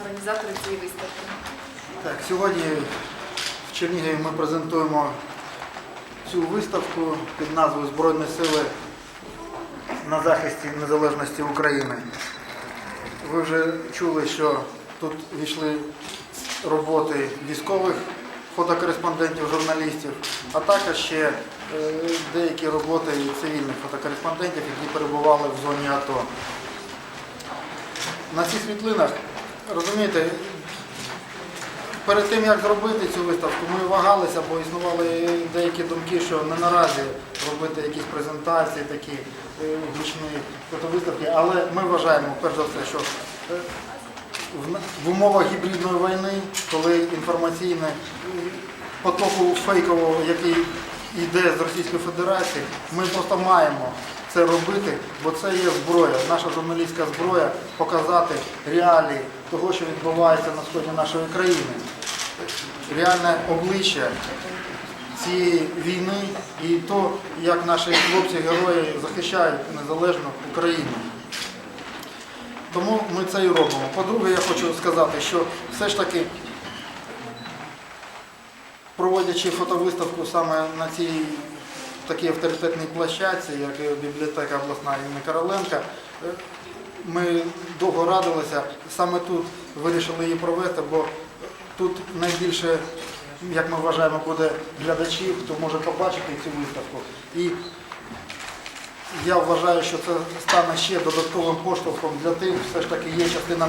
організатори цієї виставки. Так, сьогодні в Чернігові ми презентуємо цю виставку під назвою Збройні сили на захисті незалежності України. Ви вже чули, що тут війшли роботи військових фотокореспондентів, журналістів, а також ще е, деякі роботи цивільних фотокореспондентів, які перебували в зоні АТО. На цих світлинах, розумієте, Перед тим як зробити цю виставку, ми вагалися, бо існували деякі думки, що не наразі робити якісь презентації, такі е, гучні фотовиставки. Але ми вважаємо, перш за все, що е, в, умовах гібридної війни, коли інформаційне е, потоку фейкового, який йде з Російської Федерації, ми просто маємо це робити, бо це є зброя, наша журналістська зброя показати реалії того, що відбувається на сході нашої країни реальне обличчя цієї війни і то, як наші хлопці-герої захищають незалежну Україну. Тому ми це і робимо. По-друге, я хочу сказати, що все ж таки, проводячи фотовиставку саме на цій такій авторитетній площадці, як бібліотека обласна імені Короленка, е, ми довго радилися, саме тут вирішили її провести, бо тут найбільше, як ми вважаємо, буде глядачів, хто може побачити цю виставку. І я вважаю, що це стане ще додатковим поштовхом для тих, все ж таки є частина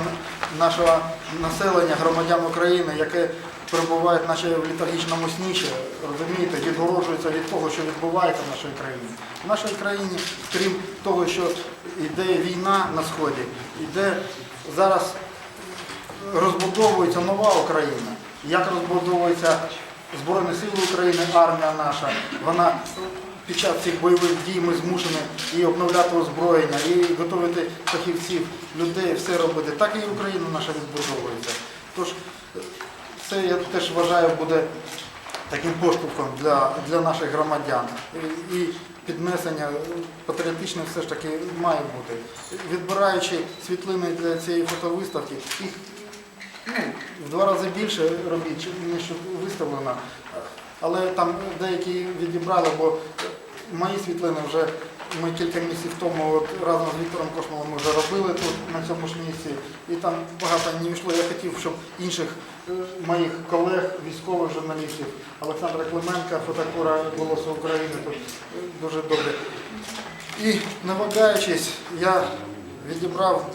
нашого населення, громадян України, яке перебувають наче в літаргічному сні, розумієте, відгороджується від того, що відбувається в нашій країні. В нашій країні, крім того, що йде війна на сході, йде зараз розбудовується нова Україна. Як розбудовується Збройні Сили України, армія наша, вона під час цих бойових дій ми змушені і обновляти озброєння, і готувати фахівців, людей, все робити. Так і Україна наша відбудовується. Тож це я теж вважаю буде таким поштовхом для, для наших громадян. І, і піднесення патріотичне все ж таки має бути. Відбираючи світлини для цієї фотовиставки, їх ну, в два рази більше робіть, ніж виставлено. Але там деякі відібрали, бо мої світлини вже ми кілька місяців тому от, разом з Віктором Кошмалом ми вже робили тут на цьому ж місці. І там багато не йшло. Я хотів, щоб інших е, моїх колег, військових журналістів, Олександра Клименка, фотокура Голосу України, тут е, дуже добре. І не вагаючись, я відібрав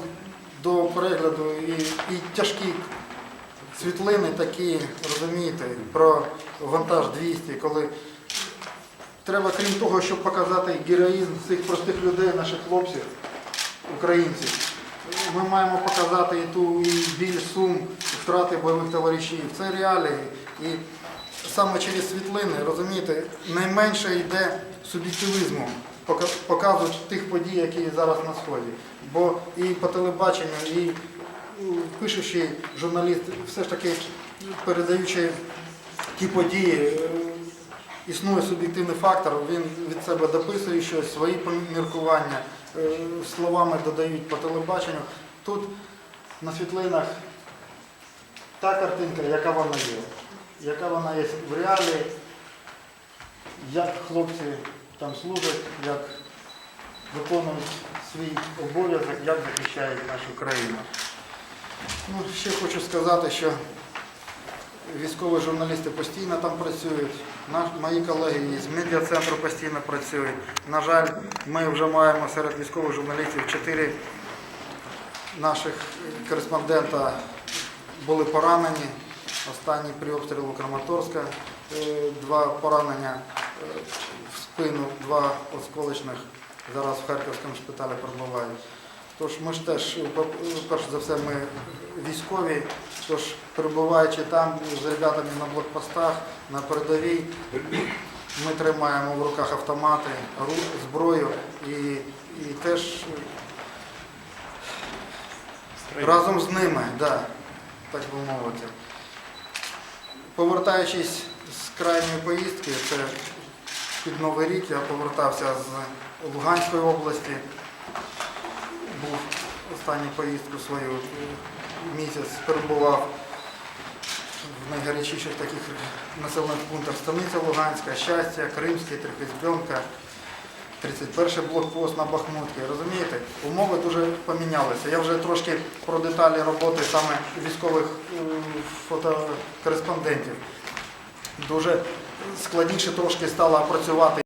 до перегляду і, і тяжкі світлини такі, розумієте, про вантаж 200, коли треба, крім того, щоб показати героїзм цих простих людей, наших хлопців, українців, ми маємо показати і ту і біль сум, і втрати бойових товаришів. Це реалії. І саме через світлини, розумієте, найменше йде суб'єктивізму, пока- показують тих подій, які зараз на сході. Бо і по телебаченню, і ну, пишучий журналіст, все ж таки передаючи ті події, е, існує суб'єктивний фактор, він від себе дописує щось, свої поміркування, е, словами додають по телебаченню. Тут на світлинах та картинка, яка вона є, яка вона є в реалії, як хлопці там служать, як виконують свій обов'язок, як захищають нашу країну. Ну, ще хочу сказати, що військові журналісти постійно там працюють. Наш, мої колеги із медіа-центру постійно працюють. На жаль, ми вже маємо серед військових журналістів чотири наших кореспондента були поранені. Останній при обстрілу Краматорська, е, два поранення е, в спину, два осколочних. Зараз в Харківському шпиталі перебувають. Тож ми ж теж, перш за все, ми військові, тож перебуваючи там з ребятами на блокпостах, на передовій, ми тримаємо в руках автомати, зброю і, і теж разом з ними, да, так би мовити. Повертаючись з крайньої поїздки, це під Новий рік я повертався з Луганської області, останню поїздку свою місяць перебував в найгарячіших таких населених пунктах Станиця Луганська, Щастя, Кримський, Трихизбьонка, 31 блокпост на Бахмутці. Розумієте, умови дуже помінялися. Я вже трошки про деталі роботи саме військових е, фотокореспондентів. Дуже складніше трошки стало працювати.